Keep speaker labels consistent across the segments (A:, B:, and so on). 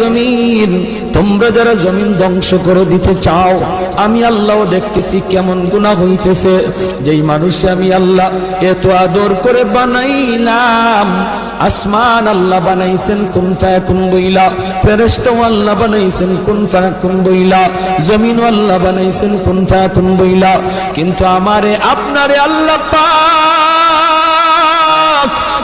A: জমিন, তোমরা যারা জমিন ধ্বংস করে দিতে চাও, আমি আল্লাহ দেখতেছি কেমন গুণা হইতেছে। যেই মানুষে আমি আল্লাহ এত আদর করে বানাইলাম, আসমান আল্লাহ বানাইছেন কোন ফায়াকুন বইলা? ফেরেশতাও আল্লাহ বানাইছেন কোন ফায়াকুন বইলা? জমিন আল্লাহ বানাইছেন কোন ফায়াকুন বইলা? কিন্তু আমারে, আপনারে আল্লাহ পাক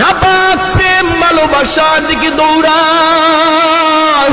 A: নাপাক প্রেম ভালোবাসার দিকে দৌড়ায়।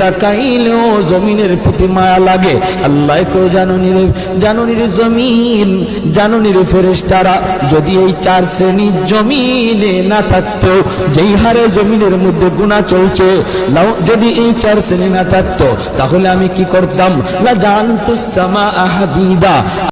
A: তাকাইলেও জমিনের প্রতি মায়া লাগে। আল্লাহ কেউ জানুনি রে জানুনি রে জমিন জানুনি রে ফেরেস তারা যদি এই চার শ্রেণি জমিনে না থাকতো, যেই হারে জমিনের মধ্যে গুণা চলছে যদি এই চার শ্রেণি না থাকতো, তাহলে আমি কি করতাম? না জানতো সামা আহাদিদা